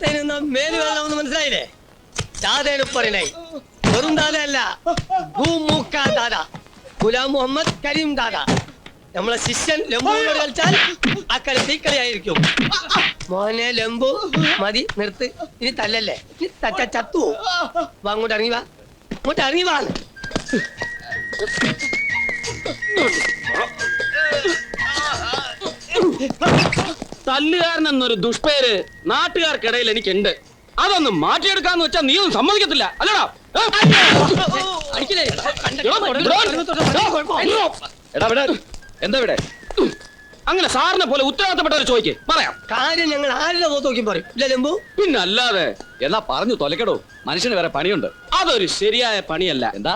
വേണ്ടാത്തതിന് മേൽ വേണമെന്ന് മനസ്സിലായില്ലേ? ദാതയാണ് പറയണേ വെറും ദാദയല്ല. ഭൂമൂക്ക ദാദ. ഗുലാം മുഹമ്മദ് കരീം ദാദ. നമ്മളെ ശിഷ്യൻ ലംബുവിനോട് കളിച്ചാൽ ആ കളി തീക്കളിയായിരിക്കും. മോനെ ലംബു മതി നിർത്ത്. ഇനി തല്ലല്ലേ? ഇനി തച്ച ചത്തു വാ അങ്ങോട്ട് ഇറങ്ങി വാ. അങ്ങോട്ട് ഇറങ്ങി വാ. തല്ലുകാരൻ എന്നൊരു ദുഷ്പേര് നാട്ടുകാർക്കിടയിൽ എനിക്കുണ്ട്. അതൊന്ന് മാറ്റിയെടുക്കാന്ന് വെച്ചാൽ നീ ഒന്നും സമ്മതിക്കത്തില്ല. അല്ലടാ? എടാ, എടാ. എടാ ഇവിടെ എന്താ ഇവിടെ? അങ്ങനെ സാറിനെ പോലെ ഉത്തരവാദിത്തപ്പെട്ടവർ ചോദിക്കേ. പറയാം. കാര്യം ഞങ്ങൾ ആരുടെ മുഖത്ത് നോക്കി പറയും? ഇല്ല ലംബു. പിന്നെ അല്ലാതെ എന്നാ പറഞ്ഞു തൊലക്കടോ. മനുഷ്യന് വേറെ പണിയുണ്ട്. അതൊരു ശരിയായ പണിയല്ല. എന്താ?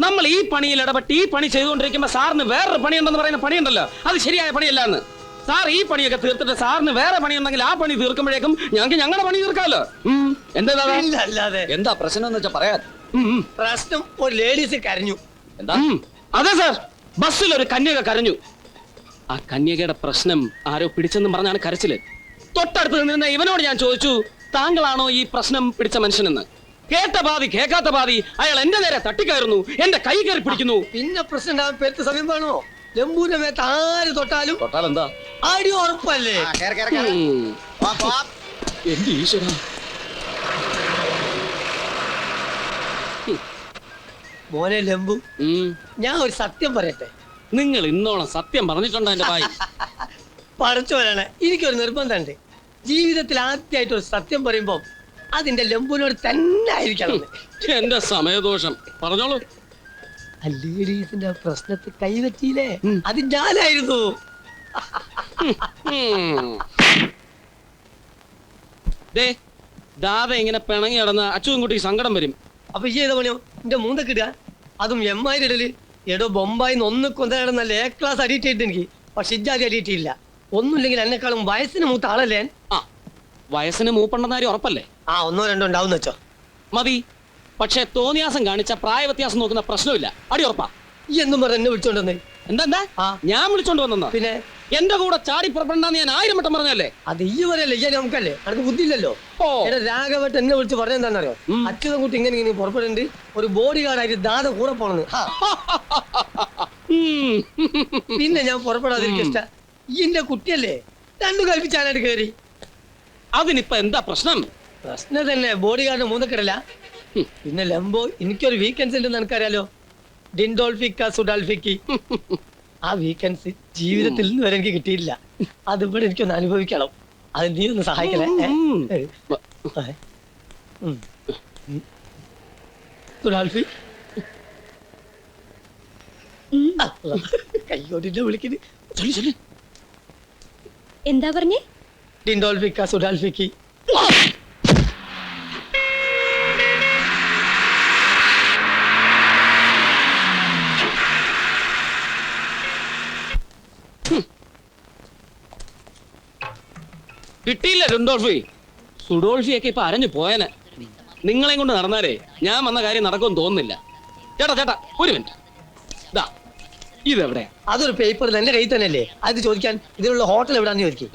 നമ്മൾ ഈ പണിയിൽ ഇടപെട്ട് ഈ പണി ചെയ്തുകൊണ്ടിരിക്കുമ്പോ സാറിന് വേറൊരു പണിയുണ്ടെന്ന് പറയുന്ന പണിയുണ്ടല്ലോ. അത് ശരിയായ പണിയല്ല എന്ന് സാർ ഈ പണിയൊക്കെ തീർത്തിട്ട് സാറിന് വേറെ പണി ഉണ്ടെങ്കിൽ ആ പണി തീർക്കുമ്പോഴേക്കും ഞങ്ങൾക്ക് ഞങ്ങളുടെ പണി തീർക്കാമല്ലോ. എന്താ അല്ലാതെ എന്താ പ്രശ്നം എന്ന് വെച്ചാ പറയാൻ. പ്രശ്നം ഒരു ലേഡീസ് കരഞ്ഞു. എന്താ. അതെ സാർ ബസ്സിൽ ഒരു കന്യക കരഞ്ഞു. ആ കന്യകയുടെ പ്രശ്നം ആരോ പിടിച്ചെന്ന് പറഞ്ഞാണ് കരച്ചിൽ. തൊട്ടടുത്ത് നിന്നിരുന്ന ഇവനോട് ഞാൻ ചോദിച്ചു താങ്കളാണോ ഈ പ്രശ്നം പിടിച്ച മനുഷ്യനെന്ന്? കേട്ട പാതി കേൾക്കാത്ത പാതി അയാൾ എന്റെ നേരെ തട്ടിക്കയറുന്നു എന്റെ കൈ കയറി പിടിക്കുന്നു. പിന്നെ പ്രശ്നം സമയം വേണോ? ലംബുവിന്റെ മേത്ത് ആര് തൊട്ടാലും തൊട്ടാൽ എന്താ ആടി ഉറപ്പല്ലേ. എന്റെ ഈശ്വര? മോനെ ലംബു ഞാൻ ഒരു സത്യം പറയട്ടെ? നിങ്ങൾ ഇന്നോളം സത്യം പറഞ്ഞിട്ടുണ്ടോ എന്റെ ഭായി? പടച്ചു വരണേ. എനിക്കൊരു നിർബന്ധമുണ്ട്. ജീവിതത്തിൽ ആദ്യമായിട്ട് ഒരു സത്യം പറയുമ്പോ അതിന്റെ ലംബുവിനോട് തന്നെ ആയിരിക്കണം. എന്റെ സമയദോഷം. പറഞ്ഞോളൂ. അല്ലേ പ്രശ്നത്തിൽ കൈവറ്റിയില്ലേ? അത് ഞാനായിരുന്നു. ദേ ദാദ ഇങ്ങനെ പിണങ്ങി കിടന്ന അച്ചുകുട്ടിക്ക് സങ്കടം വരും. അപ്പൊ ഈ ചെയ്ത പണിയോ? എന്റെ മൂന്നൊക്കെ ഇടുക? അതും എം ഐ ഇടൽ എടോ ബൊമ്പായിന്ന് ഒന്ന് കൊന്തയുടെ നല്ല എ ക്ലാസ് അടിയിട്ടിട്ട് എനിക്ക്. പക്ഷെ ഇജാതി അടിയിട്ടില്ല ഒന്നുമില്ലെങ്കിൽ എന്നെക്കാളും വയസ്സിന് മൂത്ത ആളല്ലേ ആ വയസ്സിന് മൂപ്പണ്ടെന്ന കാര്യം ഉറപ്പല്ലേ? ആ ഒന്നോ രണ്ടോ ഉണ്ടാവും വെച്ചോ. മതി. പക്ഷെ തോന്നിയാസം കാണിച്ച പ്രായ വ്യത്യാസം നോക്കുന്ന പ്രശ്നമില്ല. അടി ഉറപ്പാ. ഈ എന്നും പറഞ്ഞ എന്നെ വിളിച്ചോണ്ടെന്ന് എന്താ എന്താ? ഞാൻ വിളിച്ചോണ്ട് വന്നെന്നാ പിന്നെ? എന്റെ കൂടെ ചാടി പുറപ്പെടണ്ടെന്ന് ഞാൻ ആയിരം വട്ടം പറഞ്ഞല്ലേ അത് ഈ പറയല്ലേ ഈ നമുക്കല്ലേ? അനക്ക് ബുദ്ധിയില്ലല്ലോ? ഓ. എടാ രാഘവട്ട് എന്നെ വിളിച്ച് പറഞ്ഞെന്താണെന്നറിയോ. അച്യുതൻ കുട്ടി ഇങ്ങനെ ഇങ്ങനെ പുറപ്പെടുന്നുണ്ട് ഒരു ബോഡി ഗാർഡായിട്ട് ദാദ കൂടെ പോണെന്ന്. ഹാ. ഉം. പിന്നെ ഞാൻ പുറപ്പെടാതിരിക്കഷ്ട ഇന്റെ എന്റെ കുട്ടിയല്ലേ? രണ്ടു കൽപ്പിച്ചാനായിട്ട് കയറി അതിനിപ്പ എന്താ പ്രശ്നം? പ്രശ്നം തന്നെ ബോഡി ഗാർഡിന് മൂന്നക്കിടല. പിന്നെ ലംബോ എനിക്കൊരു വീക്കെൻഡ്സ് ഉണ്ടെന്ന് എനിക്കറിയാലോ ഡിൻഡോൾഫിക്ക സുഡാൽഫിക്ക് ആ വീക്കെൻഡ്സ് ജീവിതത്തിൽ നിന്ന് വരെ എനിക്ക് കിട്ടിയില്ല അതിവിടെ എനിക്കൊന്ന് അനുഭവിക്കണം. അത് നീ ഒന്ന് സഹായിക്കണേ. കയ്യോടിന്റെ വിളിക്കുന്നു. ചൊല്ലി ചൊല്ലി. എന്താ പറഞ്ഞേ? ഡിൻഡോൾഫിക്ക സുഡാൽഫിക്ക് കിട്ടിയില്ല രുണ്ടോൾഫി സുഡോൾഫിയൊക്കെ ഇപ്പൊ അരഞ്ഞു പോയനെ. നിങ്ങളെയും കൊണ്ട് നടന്നാലേ ഞാൻ വന്ന കാര്യം നടക്കുമെന്ന് തോന്നുന്നില്ല. ചേട്ടാ ചേട്ടാ ഒരു മിനിറ്റ്. ഇതാ ഇതെവിടെ അതൊരു പേപ്പർ എന്റെ കയ്യിൽ തന്നെയല്ലേ? അത് ചോദിക്കാൻ ഇതിലുള്ള ഹോട്ടൽ എവിടാന്ന് ചോദിക്കും.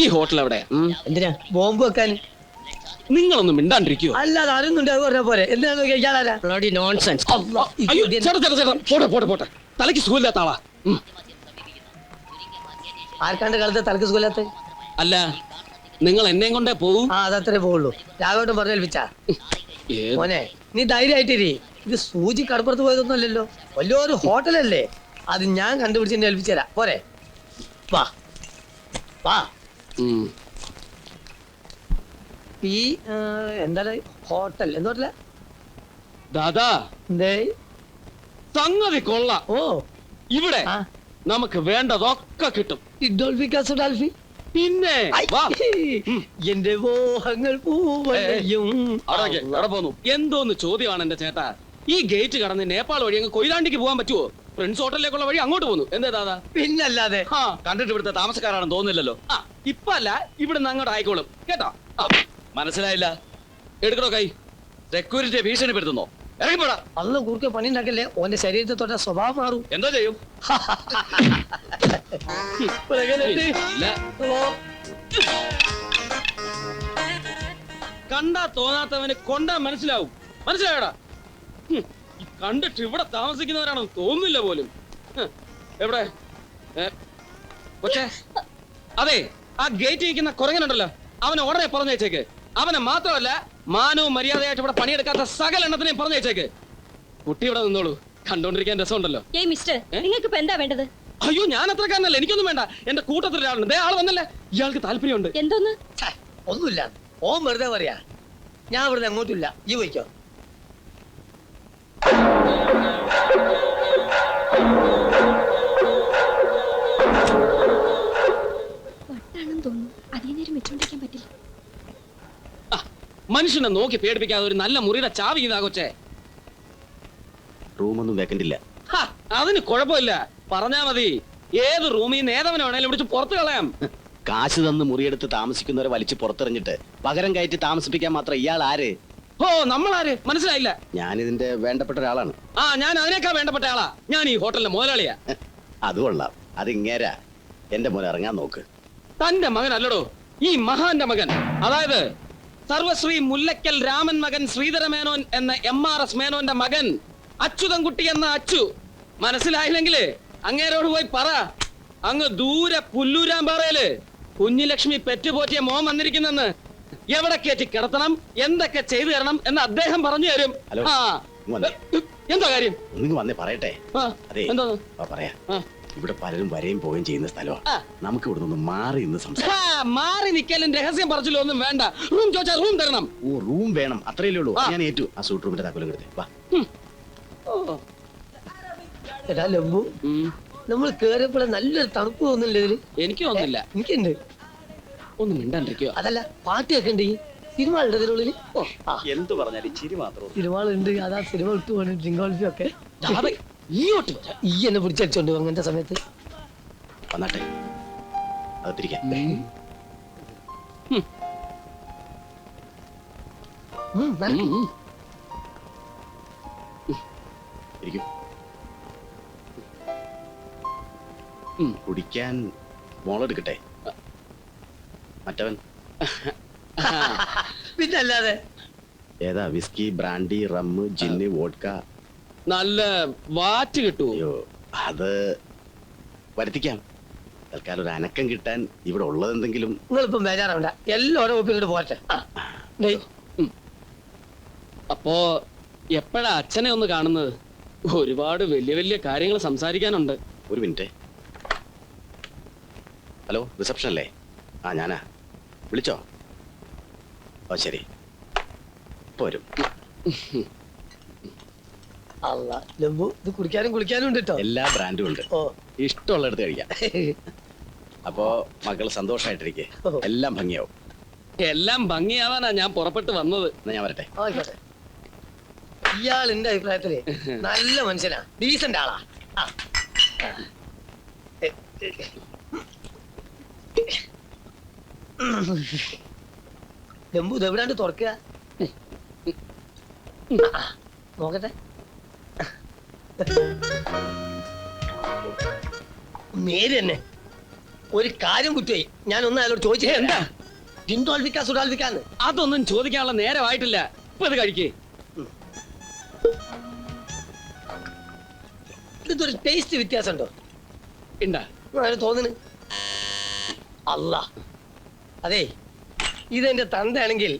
ഈ ഹോട്ടൽ എവിടെ. എന്തിനാ? ബോംബ് വെക്കാൻ? നിങ്ങളൊന്നും മിണ്ടാണ്ടിരിക്കുവോ? അല്ലാതെ അറിയുന്നുണ്ട് അത് പറഞ്ഞ പോരെ. എന്തിനാന്ന് നോൺസെൻസ് അയ്യോ ചേട്ടാ ചേട്ടാ ചേട്ടാ പോട്ടെ പോട്ടെ പോട്ടെ. തലയ്ക്ക് സുഖമില്ലാത്ത ആളാ. ആർക്കാണ്ട് കാലത്തെ തലക്ക് സുഖമില്ലാത്ത? അല്ല നിങ്ങൾ എന്നെയും കൊണ്ടേ പോകും ആ അതത്രേ പോകുള്ളൂ രാഘവട്ടം പറഞ്ഞേൽപ്പിച്ചാ മോനെ നീ ധൈര്യമായിട്ടിരി. ഇത് സൂചി കടപ്പുറത്ത് പോയതൊന്നും അല്ലല്ലോ വലിയൊരു ഹോട്ടലല്ലേ. അത് ഞാൻ കണ്ടുപിടിച്ച് എന്നെ ഏൽപ്പിച്ചു തരാം. പോരെ. വാ. വാ. ഉം. ഈ എന്താണ്? ഹോട്ടൽ. എന്ന് പറഞ്ഞ ദാദാ എന്തേ? സംഗതി കൊള്ള. ഓ. ഇവിടെ നമുക്ക് വേണ്ടതൊക്കെ കിട്ടും. പിന്നെ വാ. എന്റെ മോഹങ്ങൾ പൂവലയും. അവിടെ നിക്ക്, അവിടെ പോന്നു. എന്തോന്ന് ചോദ്യമാണ് എന്റെ ചേട്ടാ? ഈ ഗേറ്റ് കടന്ന് നേപ്പാൾ വഴി അങ്ങ് കൊയിലാണ്ടിക്ക് പോകാൻ പറ്റുമോ ഫ്രണ്ട്സ് ഹോട്ടലിലേക്കുള്ള വഴി അങ്ങോട്ട് പോന്നു. എന്താ ദാദാ പിന്നല്ലാതെ ആ. കണ്ടിട്ട് ഇവിടുത്തെ താമസക്കാരാണെന്ന് തോന്നുന്നില്ലല്ലോ. ആ ഇപ്പൊ അല്ല ഇവിടുന്ന് അങ്ങോട്ട് ആയിക്കോളും. കേട്ടോ? ആ, മനസ്സിലായില്ല. എടുക്കണോ കൈ? സെക്യൂരിറ്റിയെ ഭീഷണിപ്പെടുത്തുന്നോ? ഇറങ്ങിപ്പോടാ. അന്ന് കുറുക്കെ പണി ഉണ്ടാക്കല്ലേ ഓന്റെ ശരീരത്തെ തൊട്ട സ്വഭാവം മാറും. എന്തോ ചെയ്യും? കണ്ടാ തോന്നാത്തവന് കൊണ്ടാ മനസ്സിലാവും. മനസ്സിലായോടാ? കണ്ടിട്ട് ഇവിടെ താമസിക്കുന്നവരാണെന്ന് തോന്നുന്നില്ല പോലും. എവിടെ? കൊച്ചേ. അതെ ആ ഗേറ്റ് ഇരിക്കുന്ന കുറങ്ങനുണ്ടല്ലോ അവനെ ഉടനെ പറഞ്ഞേച്ചേക്ക് അവനെ മാത്രമല്ല മാനവും മര്യാദയായിട്ട് ഇവിടെ പണിയെടുക്കാത്ത സകല എണ്ണത്തിനെയും പറഞ്ഞേച്ചേക്ക് കുട്ടി ഇവിടെ നിന്നോളൂ. കണ്ടോണ്ടിരിക്കാൻ രസമുണ്ടല്ലോ. ഏയ് മിസ്റ്റർ നിങ്ങൾക്ക് ഇപ്പൊ എന്താ വേണ്ടത്? അയ്യോ ഞാൻ അത്ര അത്രക്കാരനല്ല? എനിക്കൊന്നും വേണ്ട. എന്റെ കൂട്ടത്തിൽ ഒരാളുണ്ട്. ദേ ആൾ വന്നല്ലേ? ഇയാൾക്ക് താല്പര്യമുണ്ട്. എന്തോന്ന്? ഒന്നുമില്ല. ഓൻ വെറുതെ പറയാ. ഞാൻ വെറുതെ അങ്ങോട്ടില്ല. ഈ പോയിക്കോ. മനുഷ്യനെ നോക്കി പേടിപ്പിക്കാതെ ഒരു നല്ല മുറിയുടെ ചാവി ഇതാ കൊച്ചേ. റൂമൊന്നും വെക്കണ്ടില്ല. ഹാ, അതിന് കുഴപ്പമില്ല. പറഞ്ഞാ മതി. ഏത് റൂമിൽ നിന്ന് ഏതവനെ വേണേലും വിളിച്ച് പുറത്ത് കളയാം. കാശ് തന്ന് മുറിയെടുത്ത് താമസിക്കുന്നവരെ വലിച്ച് പുറത്തെറിഞ്ഞിട്ട് പകരം കയറ്റി താമസിപ്പിക്കാൻ മാത്രം ഇയാൾ ആര്? ഓ നമ്മളാര്? മനസ്സിലായില്ല. ഞാൻ ഇതിന്റെ വേണ്ടപ്പെട്ട ഒരാളാണ്. ആ ഞാൻ അതിനേക്കാ വേണ്ടപ്പെട്ട ആളാ. ഞാൻ ഈ ഹോട്ടലിലെ മുതലാളിയാ. അത് കൊള്ളാം. അത് ഇങ്ങേരാ. എന്റെ മോനെ ഇറങ്ങാൻ നോക്ക്. തന്റെ മകൻ അല്ലടോ ഈ മഹാന്റെ മകൻ. അതായത് സർവശ്രീ മുല്ലക്കൽ രാമൻ മകൻ ശ്രീധര മേനോൻ എന്ന എം ആർ എസ് മേനോന്റെ മകൻ അച്യുതൻകുട്ടി എന്ന അച്ചു. മനസ്സിലായില്ലെങ്കിൽ അങ്ങേരോട് പോയി പറ. അങ്ങ് ദൂരെ പുല്ലൂരാമ്പാറയിൽ കുഞ്ഞിലക്ഷ്മി പെറ്റുപോറ്റിയ മോൻ വന്നിരിക്കുന്നെന്ന് എവിടെ കയറ്റി കിടത്തണം? എന്തൊക്കെ ചെയ്തു തരണം എന്ന് അദ്ദേഹം പറഞ്ഞു തരും. ആ. എന്താ കാര്യം? പറയട്ടെ. പറയാ. ഇവിടെ പലരും വരെയും പോവുകയും ചെയ്യുന്ന സ്ഥലമാണ് നമുക്ക് ഇവിടെ നിന്ന് മാറി നിന്ന് സംസാരിക്കാം. മാറി നിക്കലും രഹസ്യം പറഞ്ഞല്ലോ ഒന്നും വേണ്ട. റൂം ചോദിച്ചാൽ റൂം തരണം. ഓ റൂം വേണം. അത്രയല്ലേ ഉള്ളൂ. ഞാൻ ഏറ്റു ആ സൂട്ട് റൂമിന്റെ താക്കോലും കിടത്തേ വാ. എടാ ലംബു. നമ്മൾ കേറിയപ്പോഴെ നല്ലൊരു തണുപ്പ് തോന്നുന്നില്ല ഇതിൽ? എനിക്ക് തോന്നില്ല എനിക്കുണ്ട്. ഒന്ന് മിണ്ടാണ്ടിരിക്കോ അതല്ല പാട്ട് ഉണ്ട് സിനിമ ഉണ്ട് ഇതിനുള്ളിൽ എന്ത് പറഞ്ഞാലും ചിരി മാത്രം സിനിമ ഉണ്ട് അതാ സിനിമ ഇട്ട് പോകണം ഡ്രിങ്കോൾഫി ഒക്കെ ഈ എന്നെ പിടിച്ചടിച്ചോണ്ട് അങ്ങനത്തെ സമയത്ത്. വന്നാട്ടെ. കുടിക്കാൻ മോളെടുക്കട്ടെ. മറ്റവൻ. പിന്നല്ലാതെ. ഏതാ? Whisky brandy rum gin vodka നല്ല വാറ്റ് കിട്ടുമോ അയ്യോ അത് വരുത്തിക്കാം. തൽക്കാലം ഒരു അനക്കം കിട്ടാൻ ഇവിടെ ഉള്ളത് എന്തെങ്കിലും നിങ്ങളിപ്പം ബേജാറാവണ്ട. എല്ലാവരും ഓപ്പി ഇങ്ങോട്ട് പോട്ടെ ആ. ദേ, അപ്പോ എപ്പോഴാ അച്ഛനെ ഒന്ന് കാണുന്നത്? ഒരുപാട് വലിയ വലിയ കാര്യങ്ങൾ സംസാരിക്കാനുണ്ട്. ഒരു മിനിറ്റ്. ഹലോ റിസപ്ഷൻ അല്ലേ? ആ ഞാനാ. വിളിച്ചോ? ഓ ശരി. പോരും വരും. അല്ല. ലംബു ഇത് കുടിക്കാനും കുളിക്കാനും ഉണ്ട് കേട്ടോ എല്ലാ ബ്രാൻഡും ഉണ്ട്. ഓ. ഇഷ്ടമുള്ളിടത്ത് കഴിക്കാം. അപ്പോ മക്കൾ സന്തോഷമായിട്ടിരിക്കെ. എല്ലാം ഭംഗിയാവും. എല്ലാം ഭംഗിയാവാനാ ഞാൻ പുറപ്പെട്ട് വന്നത്. എന്നാ ഞാൻ വരട്ടെ? ഇയാൾ എന്റെ അഭിപ്രായത്തിൽ നല്ല മനുഷ്യനാ. ഡീസന്റ് ആളാ. ലംബു ഇത് എവിടാണ്ട് തുറക്കുക? നോക്കട്ടെ. നേര് തന്നെ ഒരു കാര്യം കുറ്റി ഞാൻ ഒന്ന് അയാളോട് ചോദിച്ചേ എന്താ? ജിന്തോൽവിക്കാ സുഡാൽവിക്കാന്ന് അതൊന്നും ചോദിക്കാനുള്ള നേരമായിട്ടില്ല. ഇപ്പൊ ഇത് കഴിക്കേ. ഇതൊരു ടേസ്റ്റ് വ്യത്യാസമുണ്ടോ? ഉണ്ടാ അങ്ങനെ തോന്നുന്നു? അല്ല അതെ ഇതെന്റെ തന്തയാണെങ്കിൽ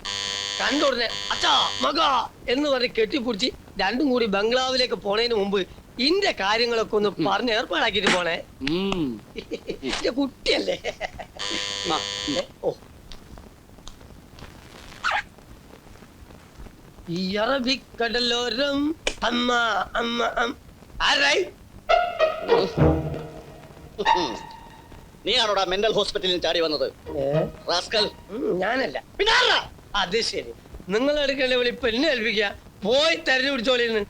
കണ്ട ഉടനെ അച്ഛാ മക എന്ന് പറഞ്ഞ് കെട്ടിപ്പിടിച്ച് രണ്ടും കൂടി ബംഗ്ലാവിലേക്ക് പോണേന് മുമ്പ് ഇന്റെ കാര്യങ്ങളൊക്കെ ഒന്ന് പറഞ്ഞ് ഏർപ്പാടാക്കിട്ട് പോണേ. എന്റെ കുട്ടിയല്ലേ. ഓ. ഈ അറബിക്കടലോരം അമ്മ അമ്മ ആരായി? നീയാണോടാ മെന്റൽ ഹോസ്പിറ്റലിൽ ചാടി വന്നത്? ഞാനല്ല. പിന്നെ? അത് ശരി. നിങ്ങൾ എടുക്കേണ്ട വിളി എന്നെ ഏൽപ്പിക്കുക പോയി തെരഞ്ഞു പിടിച്ചോളിന്ന്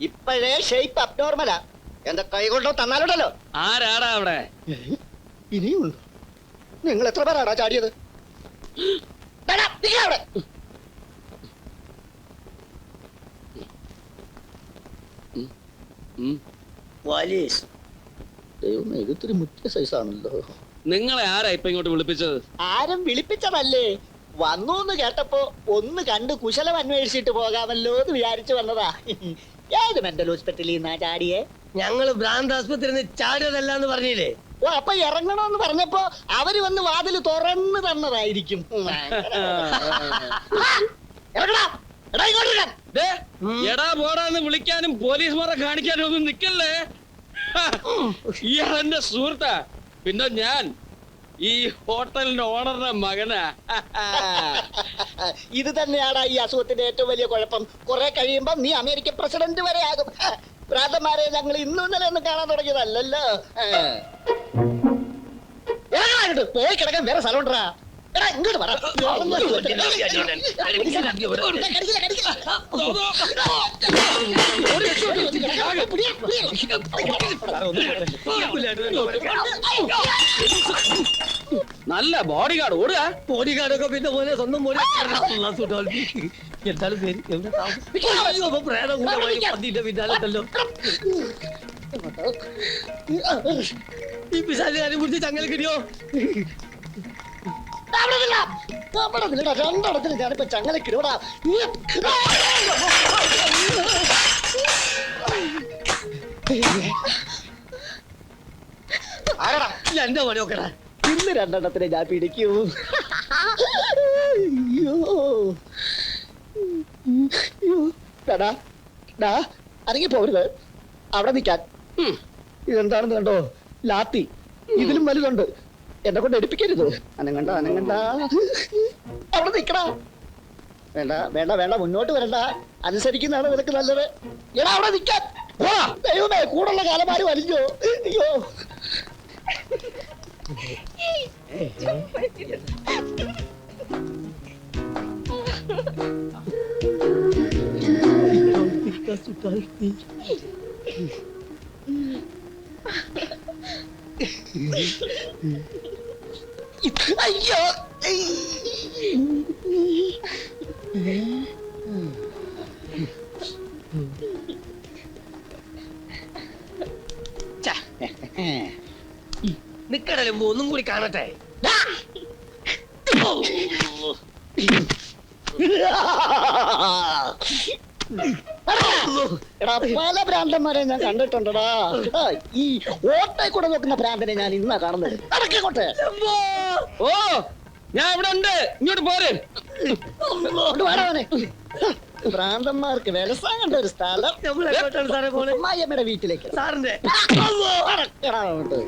ഇപ്പോഴേ ഷേപ്പ് അബ്നോർമലാ എന്താ കൈ കൊണ്ടോ തന്നാലുണ്ടല്ലോ. ആരാടാ അവിടെ? ഇനിയുണ്ടോ? നിങ്ങൾ എത്ര പേരാടാ ചാടിയത്? അവിടെ. ഉം. പോലീസ് ദൈവമേ ഇത് ഇത്തിരി മുറ്റിയ സൈസാണല്ലോ നിങ്ങളെ ആരാ ഇപ്പൊ ഇങ്ങോട്ട് വിളിപ്പിച്ചത്? ആരും വിളിപ്പിച്ചതല്ലേ. വന്നു എന്ന് കേട്ടപ്പോ ഒന്ന് കണ്ട് കുശലം അന്വേഷിച്ചിട്ട് പോകാമല്ലോ എന്ന് വിചാരിച്ചു വന്നതാ. ഏത് മെന്റൽ ഹോസ്പിറ്റലിൽ നിന്നാ ചാടിയേ? ഞങ്ങൾ ഭ്രാന്ത് ആസ്പത്രിന്ന് ചാടിയതല്ല എന്ന് പറഞ്ഞില്ലേ? ഓ അപ്പൊ ഇറങ്ങണമെന്ന് പറഞ്ഞപ്പോ അവർ വന്ന് വാതിൽ തുറന്ന് തന്നതായിരിക്കും. എടാ പോടാന്ന് വിളിക്കാനും പോലീസുമാരെ കാണിക്കാനും ഒന്നും നിക്കല്ലേ? ഈ എന്റെ സുഹൃത്താ. പിന്നെ ഞാൻ ഈ ഹോട്ടലിന്റെ ഓണറിന്റെ മകനാ. ഇത് തന്നെയാണ് ഈ അസുഖത്തിന്റെ ഏറ്റവും വലിയ കുഴപ്പം. കുറെ കഴിയുമ്പോ നീ അമേരിക്ക പ്രസിഡന്റ് വരെ ആകും. ഭ്രാന്തന്മാരെ ഞങ്ങൾ ഇന്നും ഇന്നലെ ഒന്നും കാണാൻ തുടങ്ങിയതല്ലല്ലോ. പോയി കിടക്കാൻ വേറെ സ്ഥലം നല്ല ബോഡി ഗാർഡ് ഓടുക ബോഡിഗാർഡൊക്കെ പിന്നെ പോലെ സ്വന്തം പോലെ എന്തായാലും പേര് എവിടെ പ്രേതം കൂടെ പോയി പന്നിന്റെ പിന്നാലത്തല്ലോ ഈ പിശാലിനെ കുറിച്ച് ചങ്ങല അവിടെ നില്ലെടാ. രണ്ടിടത്തിന് ഞാനിപ്പോ ആരടാ? എന്റെ ഇന്ന് രണ്ടെണ്ണത്തിനെ ഞാൻ പിടിക്കൂ. അയ്യോ. അയ്യോ. ഡാ, ഡാ പോരുത് അവിടെ നിൽക്കാൻ. ഇതെന്താണെന്ന് കണ്ടോ? ലാത്തി. ഇതിലും വലുതുണ്ട്. എന്നെ കൊണ്ട് എടുപ്പിക്കരുത്. അനങ്ങണ്ട അനങ്ങണ്ട അവിടെ നിൽക്കടാ വേണ്ട വേണ്ട വേണ്ട. മുന്നോട്ട് വരണ്ട. അനുസരിക്കുന്നതാണ് നിനക്ക് നല്ലത്. എടാ അവിടെ നിക്കാൻ. പോടാ. ദൈവമേ കൂടുള്ള കാലമാര് വലിഞ്ഞോ അയ്യോ. അയ്യോ. നിക്കടലും ഒന്നും കൂടി കാണട്ടെ. എടാ പല ഭ്രാന്തന്മാരെ ഞാൻ കണ്ടിട്ടുണ്ടടാ. എടാ, ഈ ഓട്ടയിൽ കൂടെ നോക്കുന്ന ഭ്രാന്തനെ ഞാൻ ഇന്നാ കാണുന്നത്. നടക്കോട്ടെ ഓ ഞാൻ ഇവിടെ ഉണ്ട്. ഇങ്ങോട്ട് പോരെ. ഭ്രാന്തന്മാർക്ക് വിലസാൻ കണ്ട ഒരു സ്ഥലം. അമ്മായിയമ്മയുടെ വീട്ടിലേക്ക്. സാറിന്റെ. എടാ അങ്ങോട്ട്.